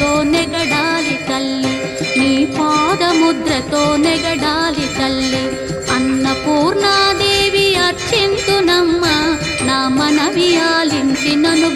పాదముద్రతో నెగడాలి తల్లి. నీ పాదముద్రతో నెగడాలి తల్లి. అన్నపూర్ణాదేవి అర్చింతునమ్మ. నా మనవి ఆలించి నను